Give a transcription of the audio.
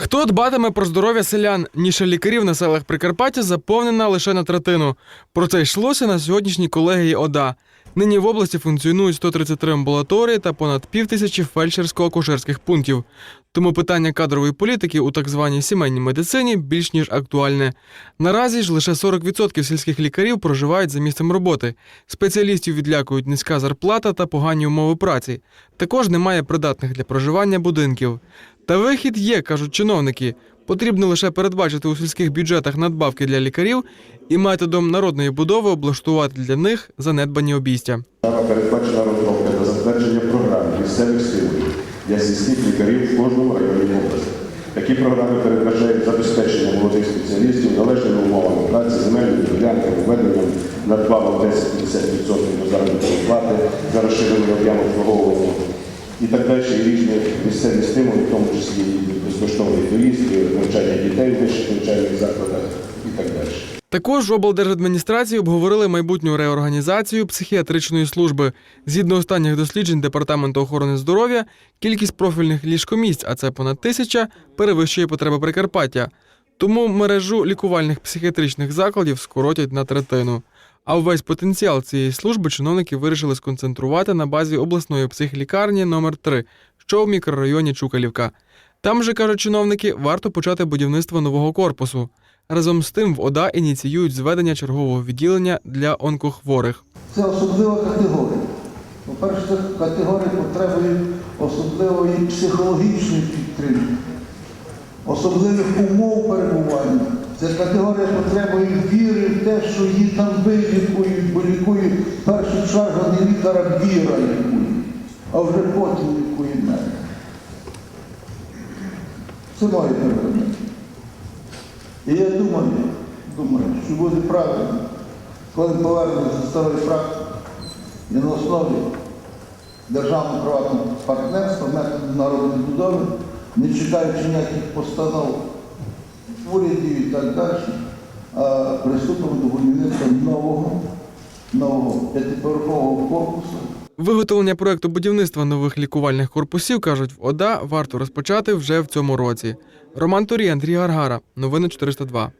Хто дбатиме про здоров'я селян? Ніша лікарів на селах Прикарпаття заповнена лише на третину. Про це йшлося на сьогоднішній колегії ОДА. Нині в області функціонують 133 амбулаторії та понад півтисячі фельдшерсько-акушерських пунктів. Тому питання кадрової політики у так званій сімейній медицині більш ніж актуальне. Наразі ж лише 40% сільських лікарів проживають за місцем роботи. Спеціалістів відлякують низька зарплата та погані умови праці. Також немає придатних для проживання будинків. Та вихід є, кажуть чиновники. Потрібно лише передбачити у сільських бюджетах надбавки для лікарів і методом народної будови облаштувати для них занедбані обійстя. Саме передбачена розробка та затвердження програм місцевих стимулів для сільських лікарів в кожному районі області. Такі програми передбачають забезпечення молодих спеціалістів належними умовами праці, земельними ділянками, введенням надбавок 10-50% до заробітної плати за розширеним об'ємом обслуговування і так далі, і різні місцеві стимули, в тому числі і безкоштовний доїзд, навчання дітей в вищих навчальних закладах і так далі. Також облдержадміністрації обговорили майбутню реорганізацію психіатричної служби. Згідно останніх досліджень Департаменту охорони здоров'я, кількість профільних ліжкомісць, а це понад тисяча, перевищує потреби Прикарпаття. Тому мережу лікувальних психіатричних закладів скоротять на третину. А увесь потенціал цієї служби чиновники вирішили сконцентрувати на базі обласної психлікарні номер 3 що в мікрорайоні Чукалівка. Там же, кажуть чиновники, варто почати будівництво нового корпусу. Разом з тим в ОДА ініціюють зведення чергового відділення для онкохворих. Це особлива категорія. По-перше, це категорія потребує особливої психологічної підтримки, особливих умов перебування. Це категорія потребує віри в те, що її там вилікують, бо лікує в першу чергу не лікара віра лікує, а вже потім лікує мене. Це моє перебування. І я думаю, думаю, що буде правильно, коли повернемося до старої практики і на основі державно-приватного партнерства, методу народної будови, не чекаючи ніяких постанов урядів і так далі, а приступимо до будівництва нового, нового п'ятиповерхового корпусу. Виготовлення проекту будівництва нових лікувальних корпусів, кажуть, в ОДА варто розпочати вже в цьому році. Роман Турій, Андрій Гаргара. Новини 402.